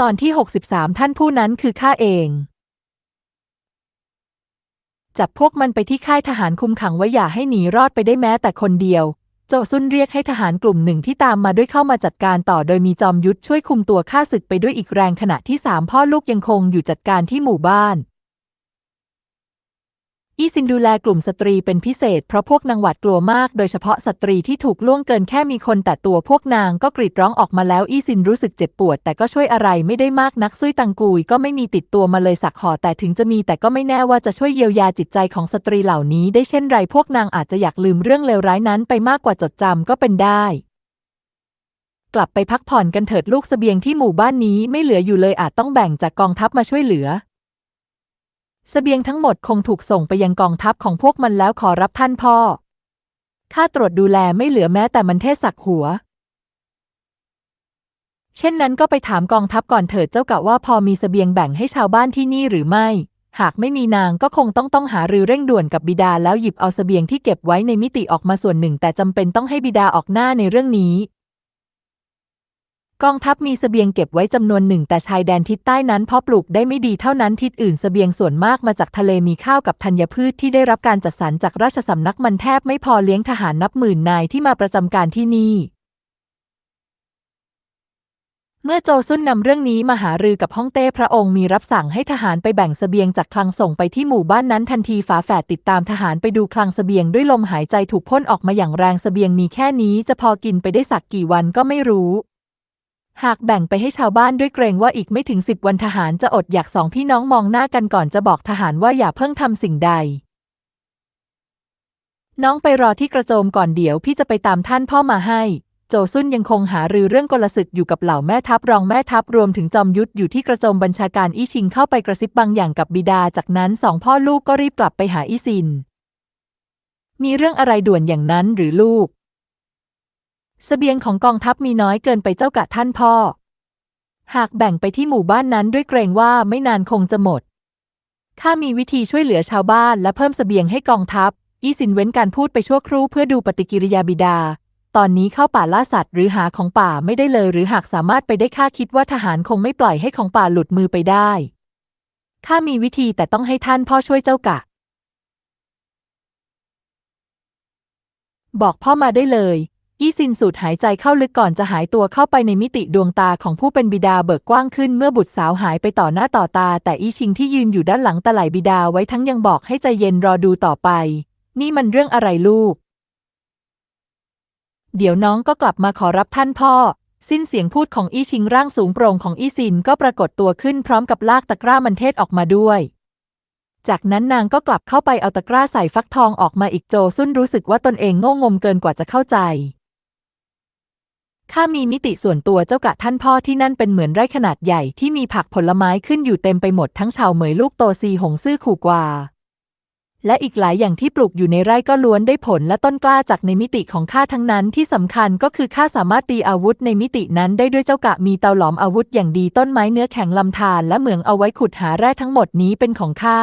ตอนที่ 63 ท่านผู้นั้นคือข้าเอง จับพวกมันไปที่ค่ายทหารคุมขังไว้อย่าให้หนีรอดไปได้แม้แต่คนเดียว โจซุนเรียกให้ทหารกลุ่มหนึ่งที่ตามมาด้วยเข้ามาจัดการต่อโดยมีจอมยุทธช่วยคุมตัวข้าศึกไปด้วยอีกแรงขณะที่สามพ่อลูกยังคงอยู่จัดการที่หมู่บ้าน อีซินดูแลกลุ่มสตรีเป็นพิเศษเพราะพวกนางหวาดกลัวมาก โดยเฉพาะสตรีที่ถูกล่วงเกินแค่มีคนแต่ตัวพวกนางก็กรีดร้องออกมาแล้วอีซินรู้สึกเจ็บปวด แต่ก็ช่วยอะไรไม่ได้มากนักซุยตังกุยก็ไม่มีติดตัวมาเลยสักห่อแต่ถึงจะมีแต่ก็ไม่แน่ว่าจะช่วยเยียวยาจิตใจของสตรีเหล่านี้ ได้เช่นไรพวกนางอาจจะอยากลืมเรื่องเลวร้ายนั้นไปมากกว่าจดจำก็เป็นได้กลับไปพักผ่อนกันเถิดลูกเสบียงที่หมู่บ้านนี้ไม่เหลืออยู่เลยอาจต้องแบ่งจากกองทัพมาช่วยเหลือ เสบียงทั้งหมดคงถูกส่งไปยังกองทัพของพวกมันแล้วขอรับท่านพ่อ ข้าตรวจดูแลไม่เหลือแม้แต่มันเทศสักหัว เช่นนั้นก็ไปถามกองทัพก่อนเถิดเจ้ากะว่าพอมีเสบียงแบ่งให้ชาวบ้านที่นี่หรือไม่ หากไม่มีนางก็คงต้องต้องหารือเร่งด่วนกับบิดาแล้วหยิบเอาเสบียงที่เก็บไว้ในมิติออกมาส่วนหนึ่ง แต่จำเป็นต้องให้บิดาออกหน้าในเรื่องนี้ กองทัพมีเสบียงเก็บไว้จำนวนหนึ่งแต่ชายแดนทิศใต้นั้นเพาะปลูกได้ไม่ดีเท่านั้นทิศอื่นเสบียงส่วนมากมาจากทะเลมีข้าวกับธัญพืชที่ได้รับการจัดสรรจากราชสำนักมันแทบไม่พอเลี้ยงทหารนับหมื่นนายที่มาประจำการที่นี่ เมื่อโจซุนนำเรื่องนี้มาหารือกับฮ่องเต้พระองค์มีรับสั่งให้ทหารไปแบ่งเสบียงจากคลังส่งไปที่หมู่บ้านนั้นทันทีฝาแฝดติดตามทหารไปดูคลังเสบียงด้วยลมหายใจถูกพ่นออกมาอย่างแรงเสบียงมีแค่นี้จะพอกินไปได้สักกี่วันก็ไม่รู้ หากแบ่งไปให้ชาวบ้านด้วยเกรงว่าอีกไม่ถึงสิบวันทหารจะอดอยากสองพี่น้องมองหน้ากันก่อนจะบอกทหารว่าอย่าเพิ่งทำสิ่งใด น้องไปรอที่กระโจมก่อนเดี๋ยวพี่จะไปตามท่านพ่อมาให้ โจซุนยังคงหารือเรื่องกลศึกอยู่กับเหล่าแม่ทัพรองแม่ทัพรวมถึงจอมยุทธอยู่ที่กระโจมบัญชาการอี้ชิงเข้าไปกระซิบบางอย่างกับบิดา จากนั้นสองพ่อลูกก็รีบกลับไปหาอี้ซิน มีเรื่องอะไรด่วนอย่างนั้นหรือลูก เสบียงของกองทัพมีน้อยเกินไปเจ้ากะท่านพ่อ หากแบ่งไปที่หมู่บ้านนั้นด้วยเกรงว่าไม่นานคงจะหมด ข้ามีวิธีช่วยเหลือชาวบ้านและเพิ่มเสบียงให้กองทัพ อีสินเว้นการพูดไปชั่วครู่เพื่อดูปฏิกิริยาบิดา ตอนนี้เข้าป่าล่าสัตว์ หรือหาของป่าไม่ได้เลย หรือหากสามารถไปได้ข้าคิดว่าทหารคงไม่ปล่อยให้ของป่าหลุดมือไปได้ ข้ามีวิธีแต่ต้องให้ท่านพ่อช่วยเจ้ากะ บอกพ่อมาได้เลย ยี่ซินสูดหายใจเข้าลึกก่อนจะหายตัวเข้าไปในมิติดวงตาของผู้เป็นบิดาเบิกกว้างขึ้นเมื่อบุตรสาวหายไปต่อหน้าต่อตา แต่อี้ชิงที่ยืนอยู่ด้านหลังตะไหลบิดาไว้ทั้งยังบอกให้ใจเย็นรอดูต่อไป นี่มันเรื่องอะไรลูก เดี๋ยวน้องก็กลับมาขอรับท่านพ่อ สิ้นเสียงพูดของอี้ชิงร่างสูงโปร่งของอี้ซินก็ปรากฏตัวขึ้นพร้อมกับลากตะกร้ามันเทศออกมาด้วยจากนั้นนางก็กลับเข้าไปเอาตะกร้าใส่ฟักทองออกมาอีกโจซุนรู้สึกว่าตนเองโง่งมเกินกว่าจะเข้าใจ ข้ามีมิติส่วนตัวเจ้ากะท่านพ่อที่นั่นเป็นเหมือนไร่ขนาดใหญ่ที่มีผักผลไม้ขึ้นอยู่เต็มไปหมดทั้งชาวเหมยลูกโตซีหงซื่อขู่กว่า และอีกหลายอย่างที่ปลูกอยู่ในไร่ก็ล้วนได้ผลและต้นกล้าจากในมิติของข้าทั้งนั้นที่สำคัญก็คือข้าสามารถตีอาวุธในมิตินั้นได้ด้วยเจ้ากะมีเตาหลอมอาวุธอย่างดีต้นไม้เนื้อแข็งลำธารและเหมืองเอาไว้ขุดหาแร่ทั้งหมดนี้เป็นของข้า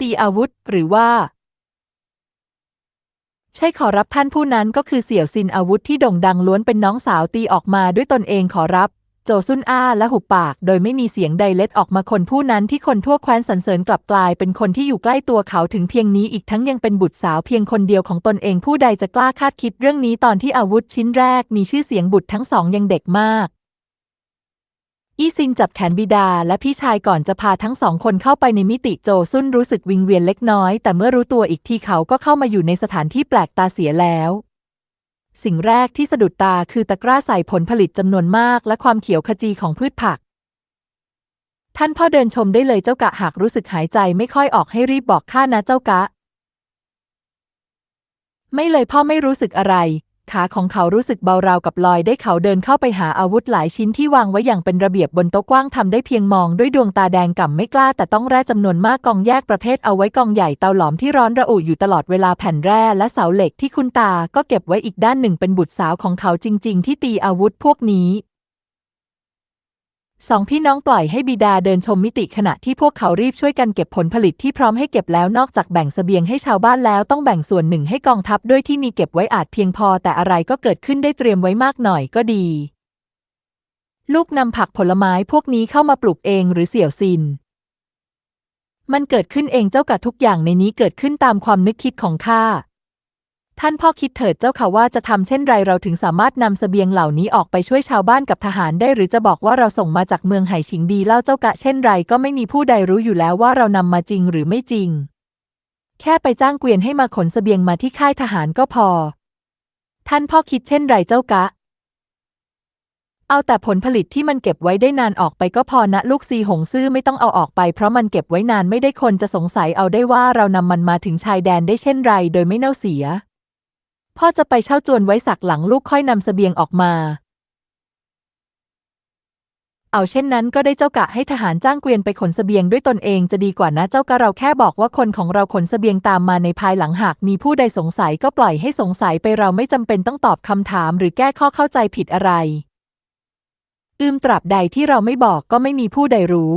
ตีอาวุธ หรือว่า ใช่ขอรับท่านผู้นั้นก็คือเสี่ยวซินอาวุธที่โด่งดังล้วนเป็นน้องสาวตีออกมาด้วยตนเองขอรับ โจซุนอ้าและหุบปากโดยไม่มีเสียงใดเล็ดออกมาคนผู้นั้นที่คนทั่วแคว้นสรรเสริญกลับกลายเป็นคนที่อยู่ใกล้ตัวเขาถึงเพียงนี้อีกทั้งยังเป็นบุตรสาวเพียงคนเดียวของตนเองผู้ใดจะกล้าคาดคิดเรื่องนี้ตอนที่อาวุธชิ้นแรกมีชื่อเสียงบุตรทั้งสองยังเด็กมาก ซินจับแขนบิดาและพี่ชายก่อนจะพาทั้งสองคนเข้าไปในมิติโจซุนรู้สึกวิงเวียนเล็กน้อย แต่เมื่อรู้ตัวอีกทีเขาก็เข้ามาอยู่ในสถานที่แปลกตาเสียแล้ว สิ่งแรกที่สะดุดตาคือตะกร้าใส่ผลผลิตจำนวนมาก และความเขียวขจีของพืชผัก ท่านพ่อเดินชมได้เลยเจ้ากะหากรู้สึกหายใจไม่ค่อยออกให้รีบบอกข้านะเจ้ากะ ไม่เลยพ่อไม่รู้สึกอะไร ขาของเขารู้สึกเบาราวกับลอยได้เขาเดินเข้าไปหาอาวุธหลายชิ้นที่วางไว้อย่างเป็นระเบียบบนโต๊ะกว้างทำได้เพียงมองด้วยดวงตาแดงก่ำไม่กล้า แต่ต้องแร่จำนวนมากกองแยกประเภทเอาไว้กองใหญ่เตาหลอมที่ร้อนระอุอยู่ตลอดเวลาแผ่นแร่และเสาเหล็กที่คุณตาก็เก็บไว้อีกด้านหนึ่งเป็นบุตรสาวของเขาจริง ๆ ที่ตีอาวุธพวกนี้ สองพี่น้องปล่อยให้บิดาเดินชมมิติขณะที่พวกเขารีบช่วยกันเก็บผลผลิตที่พร้อมให้เก็บแล้วนอกจากแบ่งเสบียงให้ชาวบ้านแล้วต้องแบ่งส่วนหนึ่งให้กองทัพด้วยที่มีเก็บไว้อาจเพียงพอ แต่อะไรก็เกิดขึ้นได้เตรียมไว้มากหน่อยก็ดี ลูกนำผักผลไม้พวกนี้เข้ามาปลูกเองหรือเสี่ยวซิน มันเกิดขึ้นเองเจ้ากะทุกอย่างในนี้เกิดขึ้นตามความนึกคิดของข้า ท่านพ่อคิดเถิดเจ้าค่ะว่าจะทำเช่นไรเราถึงสามารถนำเสบียงเหล่านี้ออกไปช่วยชาวบ้านกับทหารได้ หรือจะบอกว่าเราส่งมาจากเมืองไหชิงดีเล่าเจ้ากะ เช่นไรก็ไม่มีผู้ใดรู้อยู่แล้วว่าเรานำมาจริงหรือไม่จริง แค่ไปจ้างเกวียนให้มาขนเสบียงมาที่ค่ายทหารก็พอ ท่านพ่อคิดเช่นไรเจ้ากะ เอาแต่ผลผลิตที่มันเก็บไว้ได้นานออกไปก็พอนะลูกซีหงซื่อไม่ต้องเอาออกไป เพราะมันเก็บไว้นานไม่ได้คนจะสงสัยเอาได้ว่าเรานำมันมาถึงชายแดนได้เช่นไร โดยไม่เน่าเสีย พ่อจะไปเช่าจวนไว้สักหลังลูกค่อยนำสเสบียงออกมา เอาเช่นนั้นก็ได้เจ้ากะให้ทหารจ้างเกวียนไปขนสเสบียงด้วยตนเองจะดีกว่านะเจ้ากะเราแค่บอกว่าคนของเราขนสเสบียงตามมาในภายหลังหากมีผู้ใดสงสัยก็ปล่อยให้สงสัยไปเราไม่จำเป็นต้องตอบคำถามหรือแก้ข้อเข้าใจผิดอะไร อืมตราบใดที่เราไม่บอกก็ไม่มีผู้ใดรู้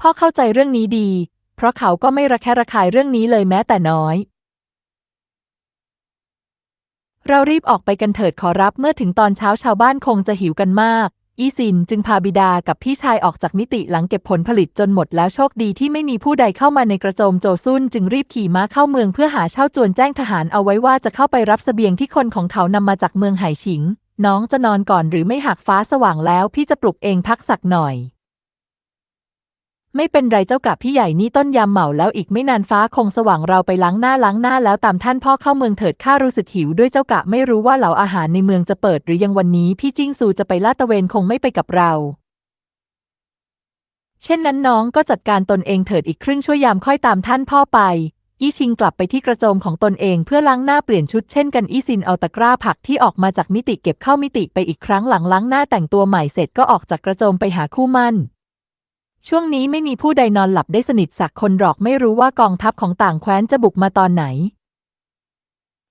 พ่อเข้าใจเรื่องนี้ดี เพราะเขาก็ไม่ระแคะระคายเรื่องนี้เลยแม้แต่น้อย เรารีบออกไปกันเถิดขอรับเมื่อถึงตอนเช้าชาวบ้านคงจะหิวกันมาก อีซินจึงพาบิดากับพี่ชายออกจากมิติหลังเก็บผลผลิตจนหมดแล้วโชคดีที่ไม่มีผู้ใดเข้ามาในกระโจมโจซุนจึงรีบขี่ม้าเข้าเมืองเพื่อหาเช่าจวนแจ้งทหารเอาไว้ว่าจะเข้าไปรับเสบียงที่คนของเขานำมาจากเมืองไหฉิง น้องจะนอนก่อนหรือไม่หากฟ้าสว่างแล้วพี่จะปลุกเองพักสักหน่อย ไม่เป็นไรเจ้ากับพี่ใหญ่นี่ต้นยามเหมาแล้วอีกไม่นานฟ้าคงสว่างเราไปล้างหน้าล้างหน้าแล้วตามท่านพ่อเข้าเมืองเถิดข้ารู้สึกหิวด้วยเจ้ากะไม่รู้ว่าเหล่าอาหารในเมืองจะเปิดหรือยังวันนี้พี่จิ้งซูจะไปลาดตระเวนคงไม่ไปกับเรา เช่นนั้นน้องก็จัดการตนเองเถิดอีกครึ่งชั่วยามค่อยตามท่านพ่อไปอี้ชิงกลับไปที่กระโจมของตนเองเพื่อล้างหน้าเปลี่ยนชุดเช่นกันอี้ซินเอาตะกร้าผักที่ออกมาจากมิติเก็บเข้ามิติไปอีกครั้งหลังล้างหน้าแต่งตัวใหม่เสร็จก็ออกจากกระโจมไปหาคู่มั่น ช่วงนี้ไม่มีผู้ใดนอนหลับได้สนิทสักคนหรอกไม่รู้ว่ากองทัพของต่างแคว้นจะบุกมาตอนไหน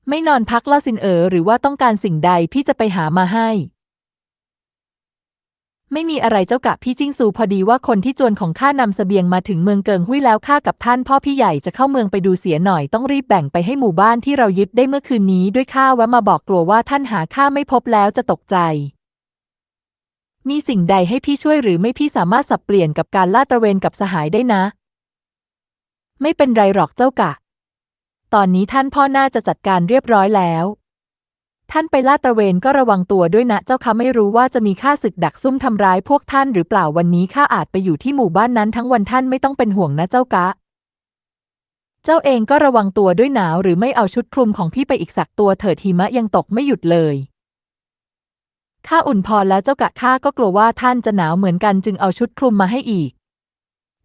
ไม่นอนพักเล่าสินเอ๋อหรือว่าต้องการสิ่งใดพี่จะไปหามาให้ ไม่มีอะไรเจ้ากะพี่จิ้งซูพอดีว่าคนที่จวนของข้านำเสบียงมาถึงเมืองเกิงหุ้ยแล้วข้ากับท่านพ่อพี่ใหญ่จะเข้าเมืองไปดูเสียหน่อยต้องรีบแบ่งไปให้หมู่บ้านที่เรายึดได้เมื่อคืนนี้ด้วยข้าแวะมาบอกกลัวว่าท่านหาข้าไม่พบแล้วจะตกใจ มีสิ่งใดให้พี่ช่วยหรือไม่พี่สามารถสับเปลี่ยนกับการลาดตระเวนกับสหายได้นะ ไม่เป็นไรหรอกเจ้ากะ ตอนนี้ท่านพ่อน่าจะจัดการเรียบร้อยแล้ว ท่านไปลาดตระเวนก็ระวังตัวด้วยนะเจ้าคะไม่รู้ว่าจะมีข้าศึกดักซุ่มทำร้ายพวกท่านหรือเปล่าวันนี้ข้าอาจไปอยู่ที่หมู่บ้านนั้นทั้งวันท่านไม่ต้องเป็นห่วงนะเจ้ากะ เจ้าเองก็ระวังตัวด้วยหนาวหรือไม่เอาชุดคลุมของพี่ไปอีกสักตัวเถิดหิมะยังตกไม่หยุดเลย ข้าอุ่นพอแล้วเจ้ากะข้าก็กลัวว่าท่านจะหนาวเหมือนกันจึงเอาชุดคลุมมาให้อีก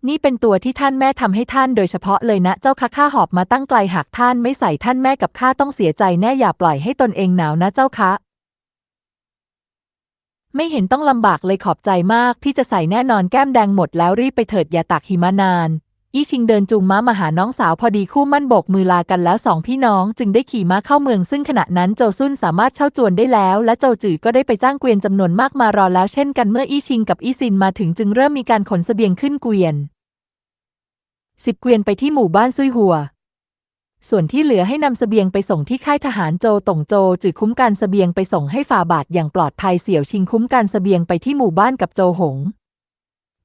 นี่เป็นตัวที่ท่านแม่ทำให้ท่านโดยเฉพาะเลยนะเจ้าค่ะข้าหอบมาตั้งไกลหากท่านไม่ใส่ท่านแม่กับข้าต้องเสียใจแน่อย่าปล่อยให้ตนเองหนาวนะเจ้าคะไม่เห็นต้องลำบากเลยขอบใจมาก พี่จะใส่แน่นอนแก้มแดงหมดแล้วรีบไปเถิดอย่าตากหิมะนาน อี้ชิงเดินจูงม้ามาหาน้องสาวพอดีคู่มั่นโบกมือลากันแล้วสองพี่น้องจึงได้ขี่ม้าเข้าเมืองซึ่งขณะนั้นโจซุนสามารถเช่าจวนได้แล้ว และโจจือก็ได้ไปจ้างเกวียนจำนวนมากมารอแล้วเช่นกันเมื่ออี้ชิงกับอี้ซินมาถึงจึงเริ่มมีการขนเสบียงขึ้นเกวียนสิบเกวียนไปที่หมู่บ้านซุยหัว ส่วนที่เหลือให้นำเสบียงไปส่งที่ค่ายทหารโจตงโจจือคุ้มการเสบียงไปส่งให้ฝ่าบาทอย่างปลอดภัยเสี่ยวชิงคุ้มการเสบียงไปที่หมู่บ้านกับโจหง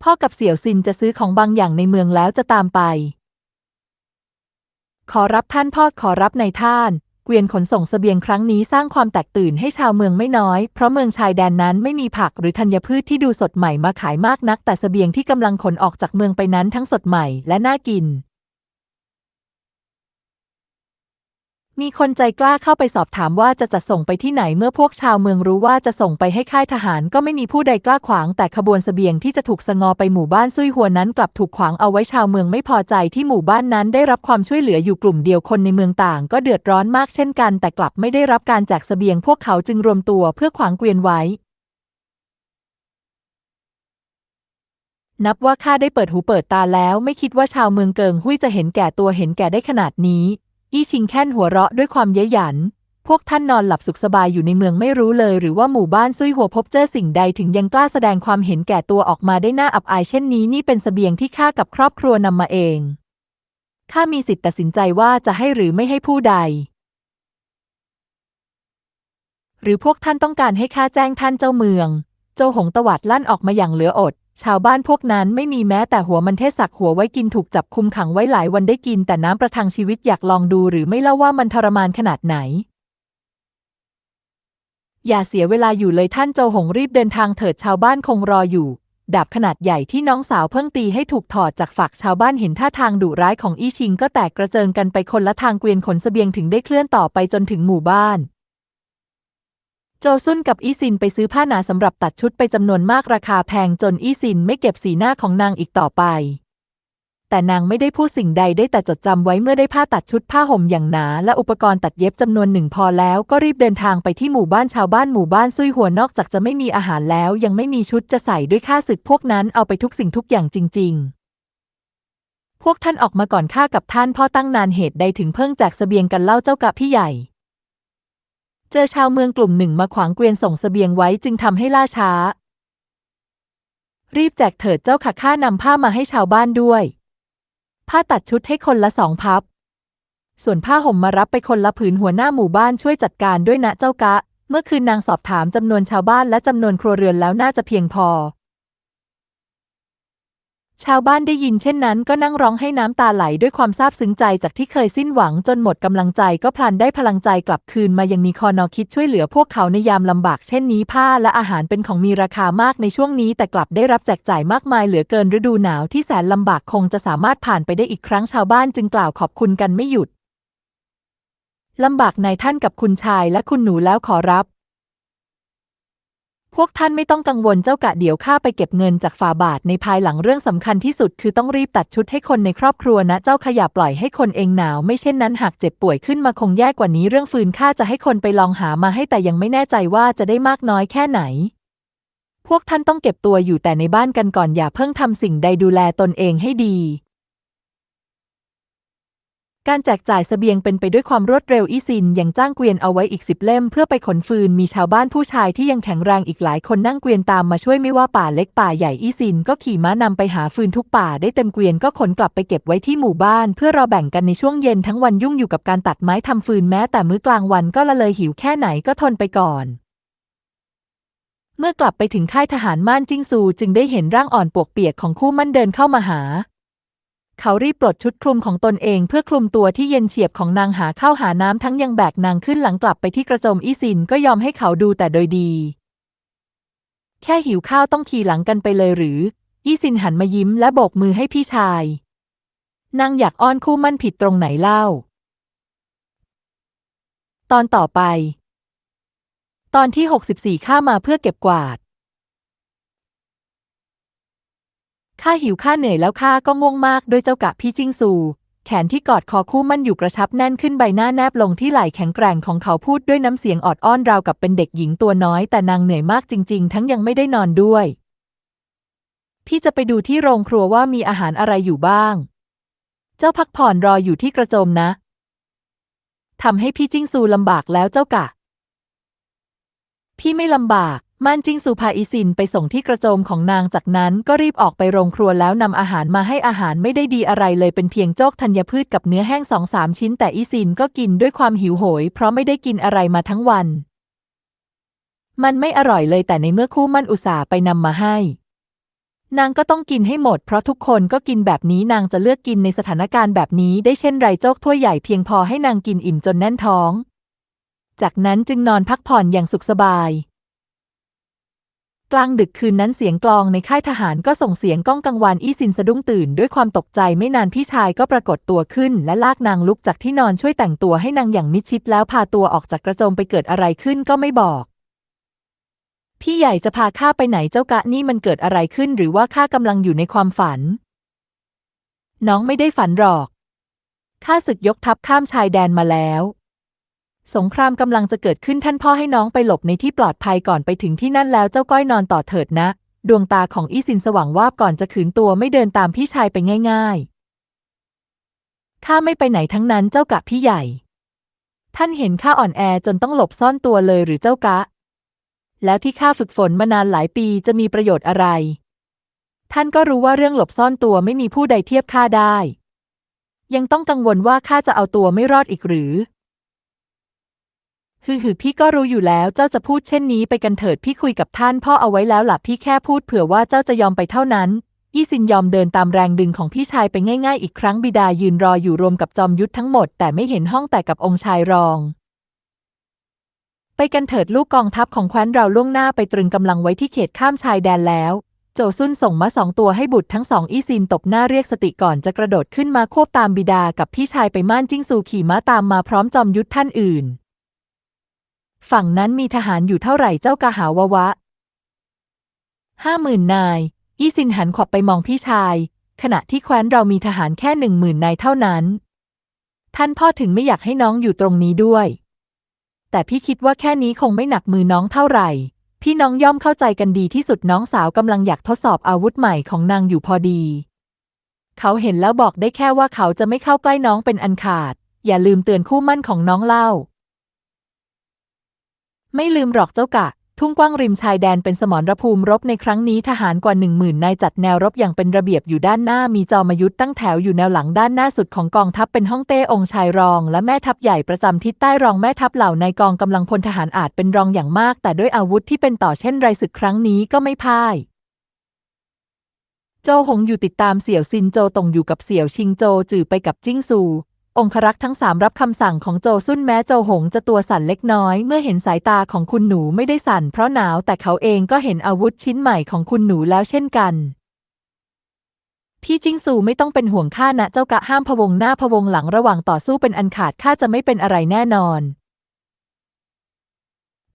พ่อกับเสี่ยวซินจะซื้อของบางอย่างในเมืองแล้วจะตามไป ขอรับท่านพ่อขอรับในท่าน เกวียนขนส่งสเสบียงครั้งนี้สร้างความแตกตื่นให้ชาวเมืองไม่น้อย เพราะเมืองชายแดนนั้นไม่มีผักหรือธัญพืชที่ดูสดใหม่มาขายมากนัก แต่สเสบียงที่กำลังขนออกจากเมืองไปนั้นทั้งสดใหม่และน่ากิน มีคนใจกล้าเข้าไปสอบถามว่าจะจัดส่งไปที่ไหนเมื่อพวกชาวเมืองรู้ว่าจะส่งไปให้ค่ายทหารก็ไม่มีผู้ใดกล้าขวาง แต่ขบวนเสบียงที่จะถูกสงอไปหมู่บ้านซุยหัวนั้นกลับถูกขวางเอาไว้ชาวเมืองไม่พอใจที่หมู่บ้านนั้นได้รับความช่วยเหลืออยู่กลุ่มเดียวคนในเมืองต่าง ก็เดือดร้อนมากเช่นกัน แต่กลับไม่ได้รับการแจกเสบียงพวกเขาจึงรวมตัวเพื่อขวางเกวียนไว้ นับว่าข้าได้เปิดหูเปิดตาแล้ว ไม่คิดว่าชาวเมืองเกิงหุ้ยจะเห็นแก่ตัวเห็นแก่ได้ขนาดนี้ อี้ชิงแค่นหัวเราะด้วยความเย้ยหยัน พวกท่านนอนหลับสุขสบายอยู่ในเมืองไม่รู้เลย หรือว่าหมู่บ้านซุยหัวพบเจอสิ่งใดถึงยังกล้าแสดงความเห็นแก่ตัวออกมาได้น่าอับอายเช่นนี้นี่เป็นเสบียงที่ข้ากับครอบครัวนำมาเอง ข้ามีสิทธิ์ตัดสินใจว่าจะให้หรือไม่ให้ผู้ใด หรือพวกท่านต้องการให้ข้าแจ้งท่านเจ้าเมืองโจหงตวัดลั่นออกมาอย่างเหลืออด ชาวบ้านพวกนั้นไม่มีแม้แต่หัวมันเทศสักหัวไว้กินถูกจับคุมขังไว้หลายวันได้กินแต่น้ำประทังชีวิตอยากลองดูหรือไม่เล่าว่ามันทรมานขนาดไหน อย่าเสียเวลาอยู่เลยท่านโจหงรีบเดินทางเถิดชาวบ้านคงรออยู่ ดาบขนาดใหญ่ที่น้องสาวเพิ่งตีให้ถูกถอดจากฝักชาวบ้านเห็นท่าทางดุร้ายของอี้ชิงก็แตกกระเจิงกันไปคนละทางเกวียนขนเสบียงถึงได้เคลื่อนต่อไปจนถึงหมู่บ้าน โจซุนกับอี้ซินไปซื้อผ้าหนาสำหรับตัดชุดไปจำนวนมากราคาแพงจนอี้ซินไม่เก็บสีหน้าของนางอีกต่อไป แต่นางไม่ได้พูดสิ่งใดได้แต่จดจำไว้เมื่อได้ผ้าตัดชุดผ้าห่มอย่างหนา และอุปกรณ์ตัดเย็บจำนวนหนึ่งพอแล้วก็รีบเดินทางไปที่หมู่บ้านชาวบ้านหมู่บ้านซุยหัวนอกจากจะไม่มีอาหารแล้ว ยังไม่มีชุดจะใส่ด้วยค่าศึกพวกนั้นเอาไปทุกสิ่งทุกอย่างจริง ๆพวกท่านออกมาก่อนข้ากับท่านพ่อตั้งนานเหตุใดถึงเพิ่งแจกเสบียงกันเล่าเจ้ากะพี่ใหญ่ เจอชาวเมืองกลุ่มหนึ่งมาขวางเกวียนส่งเสบียงไว้จึงทำให้ล่าช้า รีบแจกเถิดเจ้าค่ะข้านำผ้ามาให้ชาวบ้านด้วย ผ้าตัดชุดให้คนละสองพับ ส่วนผ้าห่มมารับไปคนละผืนหัวหน้าหมู่บ้านช่วยจัดการด้วยนะเจ้ากะ เมื่อคืนนางสอบถามจำนวนชาวบ้านและจำนวนครัวเรือนแล้วน่าจะเพียงพอ ชาวบ้านได้ยินเช่นนั้นก็นั่งร้องให้น้ำตาไหลด้วยความซาบซึ้งใจจากที่เคยสิ้นหวังจนหมดกำลังใจก็พลันได้พลังใจกลับคืนมายังมีคอนอคิดช่วยเหลือพวกเขาในยามลำบากเช่นนี้ผ้าและอาหารเป็นของมีราคามากในช่วงนี้ แต่กลับได้รับแจกจ่ายมากมายเหลือเกินฤดูหนาวที่แสนลำบากคงจะสามารถผ่านไปได้อีกครั้งชาวบ้านจึงกล่าวขอบคุณกันไม่หยุดลำบากนายท่านกับคุณชายและคุณหนูแล้วขอรับ พวกท่านไม่ต้องกังวลเจ้ากะเดี๋ยวข้าไปเก็บเงินจากฝาบาทในภายหลังเรื่องสำคัญที่สุด คือต้องรีบตัดชุดให้คนในครอบครัวนะ เจ้าขยับปล่อยให้คนเองหนาว ไม่เช่นนั้นหากเจ็บป่วยขึ้นมาคงแย่กว่านี้เรื่องฟืนข้าจะให้คนไปลองหามาให้แต่ยังไม่แน่ใจว่าจะได้มากน้อยแค่ไหน พวกท่านต้องเก็บตัวอยู่แต่ในบ้านกันก่อนอย่าเพิ่งทำสิ่งใดดูแลตนเองให้ดี การแจกจ่ายสเสบียงเป็นไปด้วยความรวดเร็วอีซินยังจ้างเกวียนเอาไว้อีกสิบเล่มเพื่อไปขนฟืนมีชาวบ้านผู้ชายที่ยังแข็งแรงอีกหลายคนนั่งเกวียนตามมาช่วยไม่ว่าป่าเล็กป่าใหญ่อีซินก็ขี่ม้านำไปหาฟืนทุกป่าได้เต็มเกวียนก็ขนกลับไปเก็บไว้ที่หมู่บ้าน เพื่อรอแบ่งกันในช่วงเย็นทั้งวันยุ่งอยู่กับการตัดไม้ทำฟืนแม้แต่มื้อกลางวันก็ละเลยหิวแค่ไหนก็ทนไปก่อนเมื่อกลับไปถึงค่ายทหารม่านจิ้งซู จึงได้เห็นร่างอ่อนปวกเปียกของคู่มั่นเดินเข้ามาหา เขารีบปลดชุดคลุมของตนเองเพื่อคลุมตัวที่เย็นเฉียบของนางหาข้าวหาน้ำทั้งยังแบกนางขึ้นหลังกลับไปที่กระโจมอีซินก็ยอมให้เขาดูแต่โดยดี แค่หิวข้าวต้องขี่หลังกันไปเลยหรือ อีซินหันมายิ้มและโบกมือให้พี่ชาย นางอยากอ้อนคู่มั่นผิดตรงไหนเล่า ตอนต่อไป ตอนที่ 64 ข้ามาเพื่อเก็บกวาด ข้าหิวข้าเหนื่อยแล้วข้าก็ง่วงมากด้วยเจ้ากะพี่จิ้งซู แขนที่กอดคอคู่มั่นอยู่กระชับแน่นขึ้นใบหน้าแนบลงที่ไหล่แข็งแกร่งของเขาพูดด้วยน้ำเสียงออดอ้อนราวกับเป็นเด็กหญิงตัวน้อยแต่นางเหนื่อยมากจริง ๆ ทั้งยังไม่ได้นอนด้วย พี่จะไปดูที่โรงครัวว่ามีอาหารอะไรอยู่บ้าง เจ้าพักผ่อนรออยู่ที่กระโจมนะทำให้พี่จิ้งซูลำบากแล้วเจ้ากะ พี่ไม่ลำบาก ม่านจิงซูพาอีซินไปส่งที่กระโจมของนางจากนั้นก็รีบออกไปโรงครัวแล้วนำอาหารมาให้อาหารไม่ได้ดีอะไรเลยเป็นเพียงโจกธัญพืชกับเนื้อแห้งสองสามชิ้นแต่อีซินก็กินด้วยความหิวโหย เพราะไม่ได้กินอะไรมาทั้งวัน มันไม่อร่อยเลยแต่ในเมื่อคู่มั่นอุตส่าห์ไปนำมาให้ นางก็ต้องกินให้หมด เพราะทุกคนก็กินแบบนี้นางจะเลือกกินในสถานการณ์แบบนี้ได้เช่นไรโจกถ้วยใหญ่เพียงพอให้นางกินอิ่มจนแน่นท้อง จากนั้นจึงนอนพักผ่อนอย่างสุขสบาย ลางดึกคืนนั้นเสียงกลองในค่ายทหารก็ส่งเสียงก้องกังวานอี้ซินสะดุ้งตื่นด้วยความตกใจไม่นานพี่ชายก็ปรากฏตัวขึ้น และลากนางลุกจากที่นอนช่วยแต่งตัวให้นางอย่างมิดชิดแล้วพาตัวออกจากกระโจมไปเกิดอะไรขึ้นก็ไม่บอก พี่ใหญ่จะพาข้าไปไหนเจ้ากะนี่มันเกิดอะไรขึ้น หรือว่าข้ากำลังอยู่ในความฝัน น้องไม่ได้ฝันหรอกข้าศึกยกทัพข้ามชายแดนมาแล้ว สงครามกำลังจะเกิดขึ้นท่านพ่อให้น้องไปหลบในที่ปลอดภัยก่อนไปถึงที่นั่นแล้วเจ้าก้อยนอนต่อเถิดนะ ดวงตาของอีสินสว่างวาบก่อนจะขืนตัวไม่เดินตามพี่ชายไปง่าย ๆ ข้าไม่ไปไหนทั้งนั้นเจ้ากะพี่ใหญ่ ท่านเห็นข้าอ่อนแอจนต้องหลบซ่อนตัวเลยหรือเจ้ากะ แล้วที่ข้าฝึกฝนมานานหลายปีจะมีประโยชน์อะไร ท่านก็รู้ว่าเรื่องหลบซ่อนตัวไม่มีผู้ใดเทียบข้าได้ ยังต้องกังวลว่าข้าจะเอาตัวไม่รอดอีกหรือ ฮือฮือพี่ก็รู้อยู่แล้วเจ้าจะพูดเช่นนี้ไปกันเถิดพี่คุยกับท่านพ่อเอาไว้แล้วล่ะพี่แค่พูดเผื่อว่าเจ้าจะยอมไปเท่านั้นยี่ซินยอมเดินตามแรงดึงของพี่ชายไปง่าย ๆ อีกครั้งบิดายืนรออยู่รวมกับจอมยุทธทั้งหมด แต่ไม่เห็นห้องแต่กับองค์ชายรอง ไปกันเถิดลูกกองทัพของแคว้นเราล่วงหน้าไปตรึงกำลังไว้ที่เขตข้ามชายแดนแล้ว โจซุนส่งมาสองตัวให้บุตรทั้งสองอีซินตบหน้าเรียกสติก่อนจะกระโดดขึ้นมาควบตามบิดากับพี่ชายไปม่านจิ้งซูขี่ม้าตามมาพร้อมจอมยุทธท่านอื่น ฝั่งนั้นมีทหารอยู่เท่าไหร่เจ้ากาหาวะวะห้าหมื่นนาย อีซินหันขวับไปมองพี่ชาย ขณะที่แคว้นเรามีทหารแค่หนึ่งหมื่นนายเท่านั้น ท่านพ่อถึงไม่อยากให้น้องอยู่ตรงนี้ด้วย แต่พี่คิดว่าแค่นี้คงไม่หนักมือน้องเท่าไหร่ พี่น้องย่อมเข้าใจกันดีที่สุดน้องสาวกำลังอยากทดสอบอาวุธใหม่ของนางอยู่พอดี เขาเห็นแล้วบอกได้แค่ว่าเขาจะไม่เข้าใกล้น้องเป็นอันขาด อย่าลืมเตือนคู่มั่นของน้องเล่า ไม่ลืมหรอกเจ้ากะ ทุ่งกว้างริมชายแดนเป็นสมรภูมิรบในครั้งนี้ทหารกว่าหนึ่งหมื่นนายจัดแนวรบอย่างเป็นระเบียบอยู่ด้านหน้ามีจอมยุทธ์ตั้งแถวอยู่แนวหลังด้านหน้าสุดของกองทัพเป็นห้องเต้องชายรอง และแม่ทัพใหญ่ประจำทิศใต้รองแม่ทัพเหล่าในกองกำลังพลทหารอาจเป็นรองอย่างมาก แต่ด้วยอาวุธที่เป็นต่อเช่นไรศึกครั้งนี้ก็ไม่พ่ายโจหงอยู่ติดตามเสี่ยวซินโจตงอยู่กับเสี่ยวชิงโจจือไปกับจิ้งซู องครักษ์ทั้งสามรับคำสั่งของโจซุ่นแม้โจหงจะตัวสั่นเล็กน้อย เมื่อเห็นสายตาของคุณหนูไม่ได้สั่นเพราะหนาวแต่เขาเองก็เห็นอาวุธชิ้นใหม่ของคุณหนูแล้วเช่นกัน พี่จิงซูไม่ต้องเป็นห่วงข้านะเจ้ากะห้ามพะวงหน้าพะวงหลังระหว่างต่อสู้เป็นอันขาดข้าจะไม่เป็นอะไรแน่นอน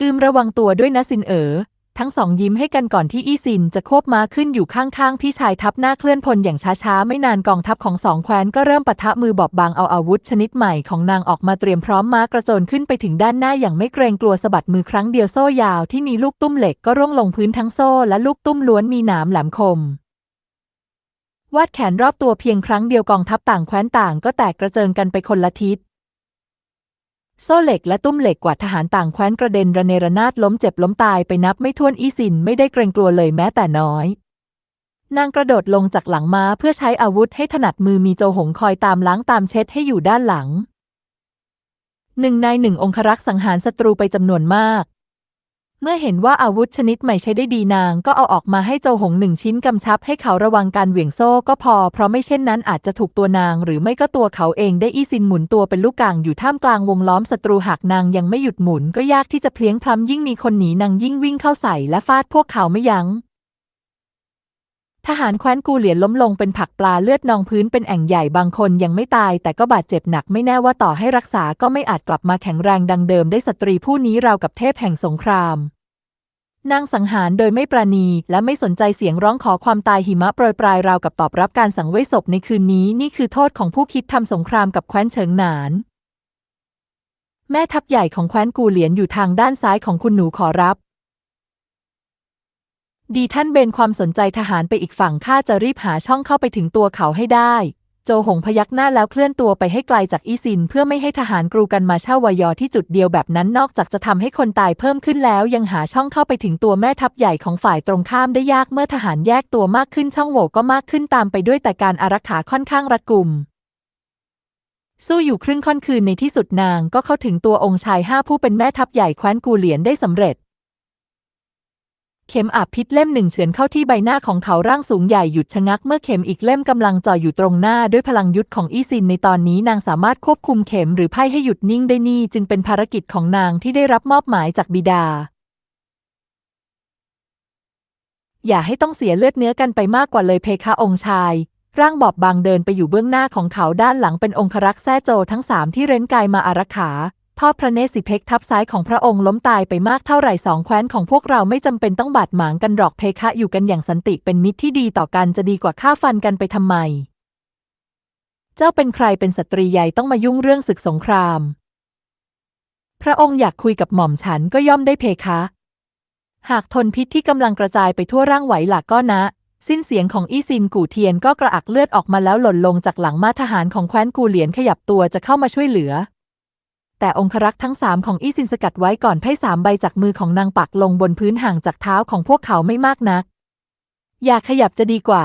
อืมระวังตัวด้วยนะซินเอ๋อ ทั้งสองยิ้มให้กันก่อนที่อี้ซินจะควบม้าขึ้นอยู่ข้างๆ พี่ชายทับหน้าเคลื่อนพลอย่างช้าๆ ไม่นานกองทัพของสองแคว้นก็เริ่มปะทะมือ บอบบางเอาอาวุธชนิดใหม่ของนางออกมาเตรียมพร้อมม้ากระโจนขึ้นไปถึงด้านหน้าอย่างไม่เกรงกลัวสะบัดมือครั้งเดียวโซ่ยาวที่มีลูกตุ้มเหล็กก็ร่วงลงพื้นทั้งโซ่และลูกตุ้มล้วนมีหนามแหลมคมวาดแขนรอบตัวเพียงครั้งเดียวกองทัพต่างแคว้นต่างก็แตกกระเจิงกันไปคนละทิศ โซ่เหล็กและตุ้มเหล็กกว่าทหารต่างแคว้นกระเด็นระเนระนาดล้มเจ็บล้มตายไปนับไม่ถ้วนอีสินไม่ได้เกรงกลัวเลยแม้แต่น้อย นางกระโดดลงจากหลังม้าเพื่อใช้อาวุธให้ถนัดมือมีโจหงคอยตามล้างตามเช็ดให้อยู่ด้านหลังหนึ่งในหนึ่งองครักษ์สังหารศัตรูไปจำนวนมาก เมื่อเห็นว่าอาวุธชนิดใหม่ใช้ได้ดีนางก็เอาออกมาให้โจหงหนึ่งชิ้นกำชับให้เขาระวังการเหวี่ยงโซ่ก็พอ เพราะไม่เช่นนั้นอาจจะถูกตัวนางหรือไม่ก็ตัวเขาเองได้อีซินหมุนตัวเป็นลูกกางอยู่ท่ามกลางวงล้อมศัตรูหากนางยังไม่หยุดหมุนก็ยากที่จะเพลียงพล้ำยิ่งมีคนหนีนางยิ่งวิ่งเข้าใส่และฟาดพวกเขาไม่ยัง้ง ทหารแคว้นกูเหลียนล้มลงเป็นผักปลาเลือดนองพื้นเป็นแอ่งใหญ่บางคนยังไม่ตาย แต่ก็บาดเจ็บหนักไม่แน่ว่าต่อให้รักษาก็ไม่อาจกลับมาแข็งแรงดังเดิมได้สตรีผู้นี้ราวกับเทพแห่งสงคราม นางสังหารโดยไม่ปราณีและไม่สนใจเสียงร้องขอความตายหิมะโปรยปลายราวกับตอบรับการสังเวยศพในคืนนี้นี่คือโทษของผู้คิดทำสงครามกับแคว้นเฉิงหนานแม่ทัพใหญ่ของแคว้นกูเหลียนอยู่ทางด้านซ้ายของคุณหนูขอรับ ดีท่านเบนความสนใจทหารไปอีกฝั่งข้าจะรีบหาช่องเข้าไปถึงตัวเขาให้ได้ โจหงพยักหน้าแล้วเคลื่อนตัวไปให้ไกลจากอีซิน เพื่อไม่ให้ทหารกรูกันมาเช่าวายอที่จุดเดียวแบบนั้นนอกจากจะทำให้คนตายเพิ่มขึ้นแล้ว ยังหาช่องเข้าไปถึงตัวแม่ทัพใหญ่ของฝ่ายตรงข้ามได้ยากเมื่อทหารแยกตัวมากขึ้นช่องโหว่ก็มากขึ้นตามไปด้วยแต่การอารักขาค่อนข้างรัดกุมสู้อยู่ครึ่งค่อนคืนในที่สุดนางก็เข้าถึงตัวองค์ชายห้าผู้เป็นแม่ทัพใหญ่แคว้นกูเหลียนได้สำเร็จ เข็มอาบพิษเล่มหนึ่งเฉือนเข้าที่ใบหน้าของเขาร่างสูงใหญ่หยุดชะงักเมื่อเข็มอีกเล่มกำลังจ่ออยู่ตรงหน้าด้วยพลังยุทธของอีซินในตอนนี้นางสามารถควบคุมเข็มหรือไพ่ให้หยุดนิ่งได้นี่จึงเป็นภารกิจของนางที่ได้รับมอบหมายจากบิดา อย่าให้ต้องเสียเลือดเนื้อกันไปมากกว่าเลยเพคะองค์ชาย ร่างบอบบางเดินไปอยู่เบื้องหน้าของเขาด้านหลังเป็นองครักษ์แซ่โจทั้งสามที่เร้นกายมาอารักขา ทอดพระเนตรสิเพกทับซ้ายของพระองค์ล้มตายไปมากเท่าไหร่สองแคว้นของพวกเราไม่จำเป็นต้องบาดหมางกันหรอกเพคะอยู่กันอย่างสันติเป็นมิตรที่ดีต่อกันจะดีกว่าฆ่าฟันกันไปทำไม เจ้าเป็นใครเป็นสตรีใหญ่ต้องมายุ่งเรื่องศึกสงคราม พระองค์อยากคุยกับหม่อมฉันก็ย่อมได้เพคะ หากทนพิษที่กำลังกระจายไปทั่วร่างไหวหลักก็นะ สิ้นเสียงของอี้ซินกู่เทียนก็กระอักเลือดออกมาแล้วหล่นลงจากหลังม้าทหารของแคว้นกูเหลียนขยับตัวจะเข้ามาช่วยเหลือ แต่องครักษ์ทั้งสามของอี้ซินสกัดไว้ก่อนไพ่สามใบจากมือของนางปักลงบนพื้นห่างจากเท้าของพวกเขาไม่มากนัก อย่าขยับจะดีกว่า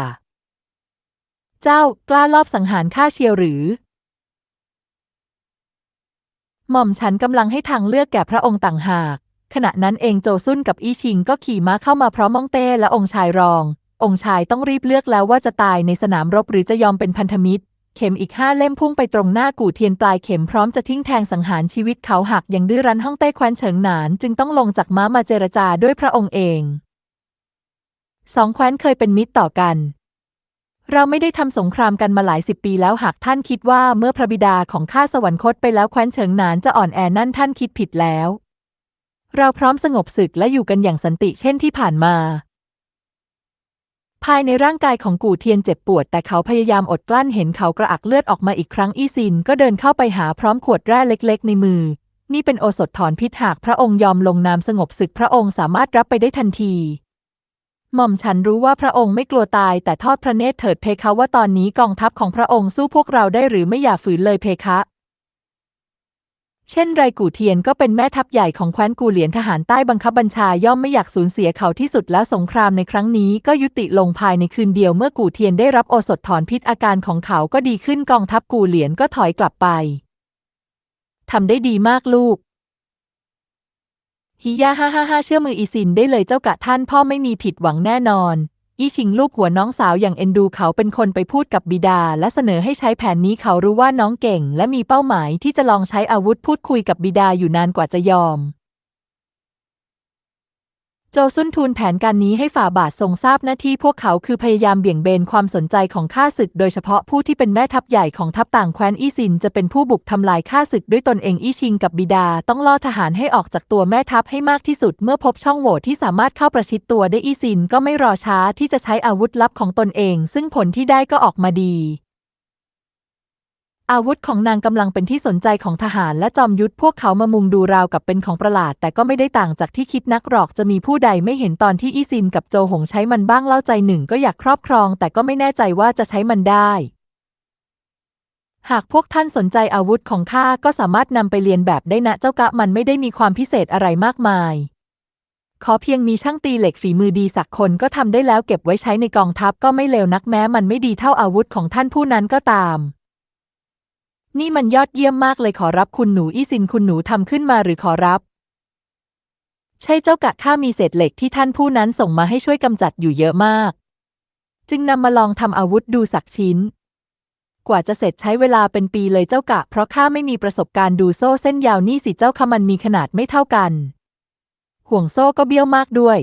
เจ้ากล้าลอบสังหารข้าเชียวหรือ หม่อมฉันกำลังให้ทางเลือกแก่พระองค์ต่างหาก ขณะนั้นเองโจซุนกับอีชิงก็ขี่ม้าเข้ามาพร้อมมองเต้และองค์ชายรอง องค์ชายต้องรีบเลือกแล้วว่าจะตายในสนามรบหรือจะยอมเป็นพันธมิตร เข็มอีกห้าเล่มพุ่งไปตรงหน้ากู่เทียนปลายเข็มพร้อมจะทิ้งแทงสังหารชีวิตเขาหักยังดื้อรั้นห้องเต้แคว้นเฉิงหนาน จึงต้องลงจากม้ามาเจรจาด้วยพระองค์เองสองแคว้นเคยเป็นมิตรต่อกัน เราไม่ได้ทำสงครามกันมาหลายสิบปีแล้วหากท่านคิดว่าเมื่อพระบิดาของข้าสวรรคตไปแล้วแคว้นเฉิงหนานจะอ่อนแอนั่นท่านคิดผิดแล้ว เราพร้อมสงบศึกและอยู่กันอย่างสันติเช่นที่ผ่านมา ภายในร่างกายของกู่เทียนเจ็บปวด แต่เขาพยายามอดกลั้นเห็นเขากระอักเลือดออกมาอีกครั้งอี้ซินก็เดินเข้าไปหาพร้อมขวดแร่เล็กๆ ในมือ นี่เป็นโอสถถอนพิษหากพระองค์ยอมลงนามสงบศึกพระองค์สามารถรับไปได้ทันทีหม่อมฉันรู้ว่าพระองค์ไม่กลัวตาย แต่ทอดพระเนตรเถิดเพคะว่าตอนนี้กองทัพของพระองค์สู้พวกเราได้หรือไม่อย่าฝืนเลยเพคะ เช่นไรกู่เทียนก็เป็นแม่ทัพใหญ่ของแคว้นกูเหลียนทหารใต้บังคับบัญชาย่อมไม่อยากสูญเสียเขาที่สุดแล้วสงครามในครั้งนี้ก็ยุติลงภายในคืนเดียวเมื่อกู่เทียนได้รับโอสถถอนพิษอาการของเขาก็ดีขึ้นกองทัพกูเหลียนก็ถอยกลับไปทำได้ดีมากลูกฮิยาฮ่าฮ่าเชื่อมืออีซินได้เลยเจ้ากะท่านพ่อไม่มีผิดหวังแน่นอน อีชิงลูกหัวน้องสาวอย่างเอ็นดูเขาเป็นคนไปพูดกับบิดา และเสนอให้ใช้แผนนี้เขารู้ว่าน้องเก่ง และมีเป้าหมายที่จะลองใช้อาวุธพูดคุยกับบิดาอยู่นานกว่าจะยอม โจซุนทูลแผนการนี้ให้ฝ่าบาททรงทราบหน้าที่พวกเขาคือพยายามเบี่ยงเบนความสนใจของข้าศึก โดยเฉพาะผู้ที่เป็นแม่ทัพใหญ่ของทัพต่างแคว้นอี้ซิน จะเป็นผู้บุกทำลายข้าศึกด้วยตนเองอี้ชิงกับบิดา ต้องล่อทหารให้ออกจากตัวแม่ทัพให้มากที่สุด เมื่อพบช่องโหว่ที่สามารถเข้าประชิดตัวได้อี้ซิน ก็ไม่รอช้าที่จะใช้อาวุธลับของตนเอง ซึ่งผลที่ได้ก็ออกมาดี อาวุธของนางกำลังเป็นที่สนใจของทหารและจอมยุทธพวกเขามามุงดูราวกับเป็นของประหลาด แต่ก็ไม่ได้ต่างจากที่คิดนักหรอกจะมีผู้ใดไม่เห็นตอนที่อีซินกับโจหงใช้มันบ้างเล่าใจหนึ่งก็อยากครอบครอง แต่ก็ไม่แน่ใจว่าจะใช้มันได้ หากพวกท่านสนใจอาวุธของข้าก็สามารถนำไปเรียนแบบได้นะเจ้ากะมันไม่ได้มีความพิเศษอะไรมากมาย ขอเพียงมีช่างตีเหล็กฝีมือดีสักคนก็ทำได้แล้วเก็บไว้ใช้ในกองทัพก็ไม่เลวนักแม้มันไม่ดีเท่าอาวุธของท่านผู้นั้นก็ตาม นี่มันยอดเยี่ยมมากเลยขอรับคุณหนูอี้ซินคุณหนูทำขึ้นมาหรือขอรับ ใช่เจ้ากะข้ามีเศษเหล็กที่ท่านผู้นั้นส่งมาให้ช่วยกำจัดอยู่เยอะมาก จึงนำมาลองทำอาวุธดูสักชิ้น กว่าจะเสร็จใช้เวลาเป็นปีเลยเจ้ากะ เพราะข้าไม่มีประสบการณ์ดูโซ่เส้นยาวนี่สิเจ้าค่ะมันมีขนาดไม่เท่ากัน ห่วงโซ่ก็เบี้ยวมากด้วย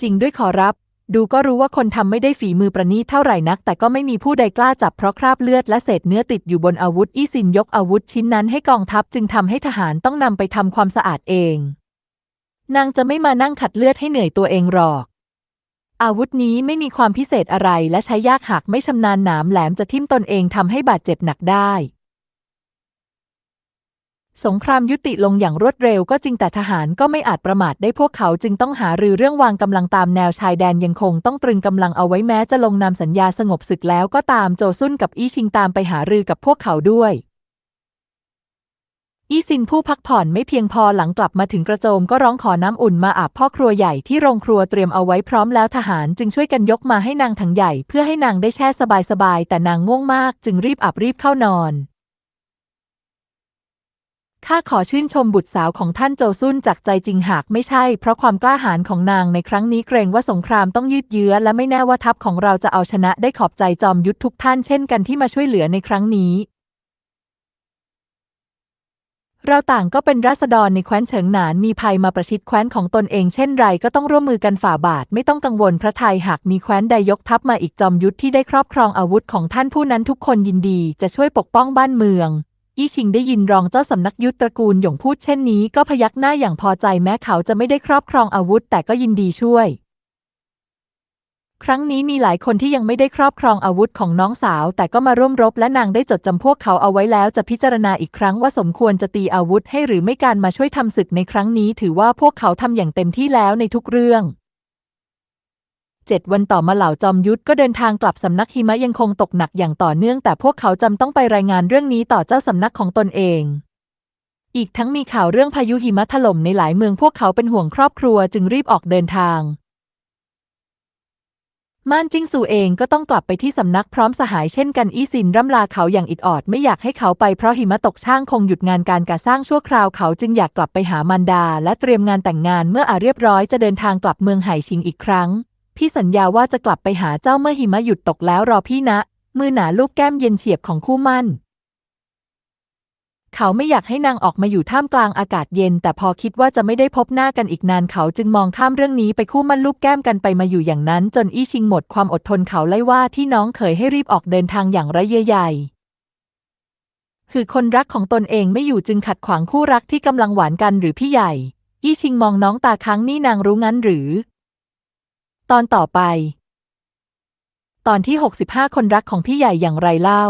จริงด้วยขอรับ ดูก็รู้ว่าคนทำไม่ได้ฝีมือประณีตเท่าไหร่นัก แต่ก็ไม่มีผู้ใดกล้าจับเพราะคราบเลือดและเศษเนื้อติดอยู่บนอาวุธ อี้ซินยกอาวุธชิ้นนั้นให้กองทัพจึงทำให้ทหารต้องนำไปทำความสะอาดเอง นางจะไม่มานั่งขัดเลือดให้เหนื่อยตัวเองหรอก อาวุธนี้ไม่มีความพิเศษอะไรและใช้ยากหากไม่ชำนาญหนามแหลมจะทิ่มตนเองทำให้บาดเจ็บหนักได้ สงครามยุติลงอย่างรวดเร็วก็จริงแต่ทหารก็ไม่อาจประมาทได้พวกเขาจึงต้องหารือเรื่องวางกำลังตามแนวชายแดนยังคงต้องตรึงกำลังเอาไว้แม้จะลงนามสัญญาสงบศึกแล้วก็ตามโจซุนกับอี้ชิงตามไปหารือกับพวกเขาด้วย อี้ซินผู้พักผ่อนไม่เพียงพอหลังกลับมาถึงกระโจมก็ร้องขอน้ำอุ่นมาอาบพ่อครัวใหญ่ที่โรงครัวเตรียมเอาไว้พร้อมแล้วทหารจึงช่วยกันยกมาให้นางถังใหญ่ เพื่อให้นางได้แช่สบายๆแต่นางง่วงมาก จึงรีบอาบรีบเข้านอน ข้าขอชื่นชมบุตรสาวของท่านโจซุนจากใจจริงหากไม่ใช่ เพราะความกล้าหาญของนางในครั้งนี้เกรงว่าสงครามต้องยืดเยื้อและไม่แน่ว่าทัพของเราจะเอาชนะได้ขอบใจจอมยุทธทุกท่านเช่นกันที่มาช่วยเหลือในครั้งนี้ เราต่างก็เป็นราษฎรในแคว้นเฉิงหนานมีภัยมาประชิดแคว้นของตนเองเช่นไรก็ต้องร่วมมือกันฝ่าบาทไม่ต้องกังวลพระไทยหากมีแคว้นใดยกทัพมาอีกจอมยุทธที่ได้ครอบครองอาวุธของท่านผู้นั้นทุกคนยินดีจะช่วยปกป้องบ้านเมือง อี้ชิงได้ยินรองเจ้าสำนักยุทธตระกูลหยงพูดเช่นนี้ก็พยักหน้าอย่างพอใจแม้เขาจะไม่ได้ครอบครองอาวุธแต่ก็ยินดีช่วย ครั้งนี้มีหลายคนที่ยังไม่ได้ครอบครองอาวุธของน้องสาว แต่ก็มาร่วมรบและนางได้จดจำพวกเขาเอาไว้แล้วจะพิจารณาอีกครั้งว่าสมควรจะตีอาวุธให้หรือไม่การมาช่วยทำศึกในครั้งนี้ ถือว่าพวกเขาทำอย่างเต็มที่แล้วในทุกเรื่อง เจ็ดวันต่อมาเหล่าจอมยุทธก็เดินทางกลับสำนักหิมะยังคงตกหนักอย่างต่อเนื่อง แต่พวกเขาจำต้องไปรายงานเรื่องนี้ต่อเจ้าสำนักของตนเอง อีกทั้งมีข่าวเรื่องพายุหิมะถล่มในหลายเมืองพวกเขาเป็นห่วงครอบครัวจึงรีบออกเดินทางม่านจิ้งซูเองก็ต้องกลับไปที่สำนักพร้อมสหายเช่นกันอี้ซินร่ำลาเขาอย่างอิดออดไม่อยากให้เขาไปเพราะหิมะตกช่างคงหยุดงานการก่อสร้างชั่วคราวเขาจึงอยากกลับไปหามารดา และเตรียมงานแต่งงานเมื่ออาเรียบร้อยจะเดินทางกลับเมืองไห่ชิงอีกครั้ง พี่สัญญาว่าจะกลับไปหาเจ้าเมื่อหิมะหยุดตกแล้วรอพี่นะ มือหนาลูกแก้มเย็นเฉียบของคู่มั่น เขาไม่อยากให้นางออกมาอยู่ท่ามกลางอากาศเย็น แต่พอคิดว่าจะไม่ได้พบหน้ากันอีกนานเขาจึงมองข้ามเรื่องนี้ไปคู่มั่นลูกแก้มกันไปมาอยู่อย่างนั้น จนอี้ชิงหมดความอดทนเขาไล่ว่าที่น้องเขยให้รีบออกเดินทางอย่างระเยอใหญ่คือคนรักของตนเองไม่อยู่จึงขัดขวางคู่รักที่กำลังหวานกันหรือพี่ใหญ่ อี้ชิงมองน้องตาค้างนี่นางรู้งั้นหรือ ตอนต่อไป ตอนที่ 65 คนรักของพี่ใหญ่อย่างไรเล่า